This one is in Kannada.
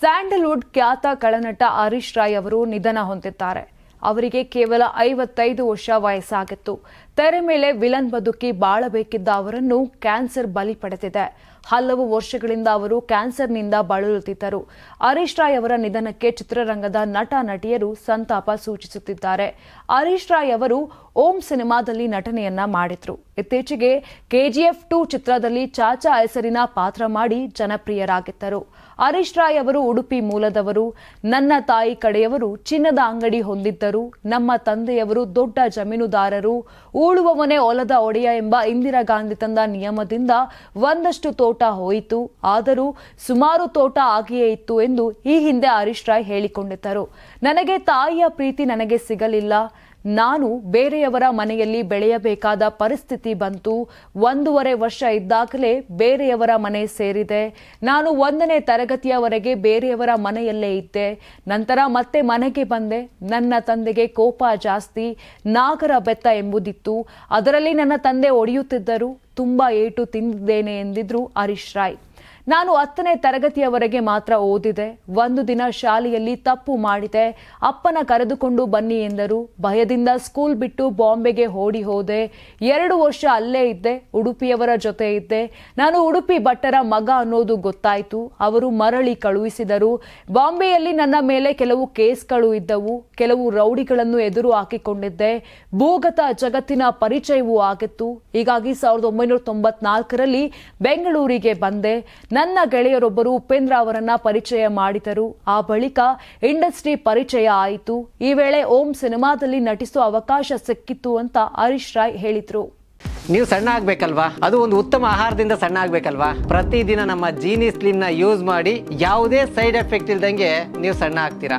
ಸ್ಯಾಂಡಲ್ವುಡ್ ಖ್ಯಾತ ಕಳನಟ ಹರೀಶ್ ರಾಯ್ ಅವರು ನಿಧನ ಹೊಂದಿದ್ದಾರೆ. ಅವರಿಗೆ ಕೇವಲ ಐವತ್ತೈದು ವರ್ಷ ವಯಸ್ಸಾಗಿತ್ತು. ತೆರೆ ಮೇಲೆ ವಿಲನ್ ಬದುಕಿ ಬಾಳಬೇಕಿದ್ದ ಅವರನ್ನು ಕ್ಯಾನ್ಸರ್ ಬಲಿ ಪಡೆದಿದೆ. ಹಲವು ವರ್ಷಗಳಿಂದ ಅವರು ಕ್ಯಾನ್ಸರ್ನಿಂದ ಬಳಲುತ್ತಿದ್ದರು. ಹರೀಶ್ ರಾಯ್ ಅವರ ನಿಧನಕ್ಕೆ ಚಿತ್ರರಂಗದ ನಟ, ನಟಿಯರು ಸಂತಾಪ ಸೂಚಿಸುತ್ತಿದ್ದಾರೆ. ಹರೀಶ್ ರಾಯ್ ಅವರು ಓಂ ಸಿನಿಮಾದಲ್ಲಿ ನಟನೆಯನ್ನ ಮಾಡಿದ್ರು. ಇತ್ತೀಚೆಗೆ ಕೆಜಿಎಫ್ ಟು ಚಿತ್ರದಲ್ಲಿ ಚಾಚಾ ಹೆಸರಿನ ಪಾತ್ರ ಮಾಡಿ ಜನಪ್ರಿಯರಾಗಿದ್ದರು. ಹರೀಶ್ ರಾಯ್ ಅವರು ಉಡುಪಿ ಮೂಲದವರು, ನನ್ನ ತಾಯಿ ಕಡೆಯವರು ಚಿನ್ನದ ಅಂಗಡಿ ಹೊಂದಿದ್ದರು, ನಮ್ಮ ತಂದೆಯವರು ದೊಡ್ಡ ಜಮೀನುದಾರರು ಉಳುವವನೇ ಒಲದ ಒಡೆಯ ಎಂಬ ಇಂದಿರಾ ಗಾಂಧಿ ತಂದ ನಿಯಮದಿಂದ ಒಂದಷ್ಟು ತೋಟ ಹೋಯಿತು. ಆದರೂ ಸುಮಾರು ತೋಟ ಆಗಿಯೇ ಇತ್ತು ಎಂದು ಈ ಹಿಂದೆ ಹರೀಶ್ ರಾಯ್ ಹೇಳಿಕೊಂಡಿದ್ದರು. ನನಗೆ ತಾಯಿಯ ಪ್ರೀತಿ ನನಗೆ ಸಿಗಲಿಲ್ಲ. ನಾನು ಬೇರೆಯವರ ಮನೆಯಲ್ಲಿ ಬೆಳೆಯಬೇಕಾದ ಪರಿಸ್ಥಿತಿ ಬಂತು. ಒಂದೂವರೆ ವರ್ಷ ಇದ್ದಾಗಲೇ ಬೇರೆಯವರ ಮನೆ ಸೇರಿದೆ. ನಾನು ಒಂದನೇ ತರಗತಿಯವರೆಗೆ ಬೇರೆಯವರ ಮನೆಯಲ್ಲೇ ಇದ್ದೆ. ನಂತರ ಮತ್ತೆ ಮನೆಗೆ ಬಂದೆ. ನನ್ನ ತಂದೆಗೆ ಕೋಪ ಜಾಸ್ತಿ, ನಾಗರ ಬೆತ್ತ ಎಂಬುದಿತ್ತು. ಅದರಲ್ಲಿ ನನ್ನ ತಂದೆ ಒಡೆಯುತ್ತಿದ್ದರು. ತುಂಬಾ ಏಟು ತಿಂದಿದ್ದೇನೆ ಎಂದಿದ್ರು ಹರೀಶ್ ರಾಯ್. ನಾನು ಹತ್ತನೇ ತರಗತಿಯವರೆಗೆ ಮಾತ್ರ ಓದಿದೆ. ಒಂದು ದಿನ ಶಾಲೆಯಲ್ಲಿ ತಪ್ಪು ಮಾಡಿದೆ. ಅಪ್ಪನ ಕರೆದುಕೊಂಡು ಬನ್ನಿ ಎಂದರು. ಭಯದಿಂದ ಸ್ಕೂಲ್ ಬಿಟ್ಟು ಬಾಂಬೆಗೆ ಓಡಿ ಹೋದೆ. ಎರಡು ವರ್ಷ ಅಲ್ಲೇ ಇದ್ದೆ. ಉಡುಪಿಯವರ ಜೊತೆ ಇದ್ದೆ. ನಾನು ಉಡುಪಿ ಭಟ್ಟರ ಮಗ ಅನ್ನೋದು ಗೊತ್ತಾಯಿತು. ಅವರು ಮರಳಿ ಕಳುಹಿಸಿದರು. ಬಾಂಬೆಯಲ್ಲಿ ನನ್ನ ಮೇಲೆ ಕೆಲವು ಕೇಸ್ಗಳು ಇದ್ದವು. ಕೆಲವು ರೌಡಿಗಳನ್ನು ಎದುರು ಹಾಕಿಕೊಂಡಿದ್ದೆ. ಭೂಗತ ಜಗತ್ತಿನ ಪರಿಚಯವೂ ಆಗಿತ್ತು. ಹೀಗಾಗಿ ಸಾವಿರದ ಒಂಬೈನೂರ ತೊಂಬತ್ನಾಲ್ಕರಲ್ಲಿ ಬೆಂಗಳೂರಿಗೆ ಬಂದೆ. ನನ್ನ ಗೆಳೆಯರೊಬ್ಬರು ಉಪೇಂದ್ರ ಅವರನ್ನ ಪರಿಚಯ ಮಾಡಿದರು. ಆ ಬಳಿಕ ಇಂಡಸ್ಟ್ರಿ ಪರಿಚಯ ಆಯಿತು. ಈ ವೇಳೆ ಓಂ ಸಿನಿಮಾದಲ್ಲಿ ನಟಿಸುವ ಅವಕಾಶ ಸಿಕ್ಕಿತ್ತು ಅಂತ ಹರೀಶ್ ರಾಯ್ ಹೇಳಿದ್ರು. ನೀವು ಸಣ್ಣ ಆಗ್ಬೇಕಲ್ವಾ? ಅದು ಒಂದು ಉತ್ತಮ ಆಹಾರದಿಂದ ಸಣ್ಣ ಆಗ್ಬೇಕಲ್ವಾ? ಪ್ರತಿದಿನ ನಮ್ಮ ಜೀನಿ ಸ್ಲಿಮ್ನ ಯೂಸ್ ಮಾಡಿ ಯಾವುದೇ ಸೈಡ್ ಎಫೆಕ್ಟ್ ಇಲ್ದಂಗೆ ನೀವು ಸಣ್ಣ ಆಗ್ತೀರಾ?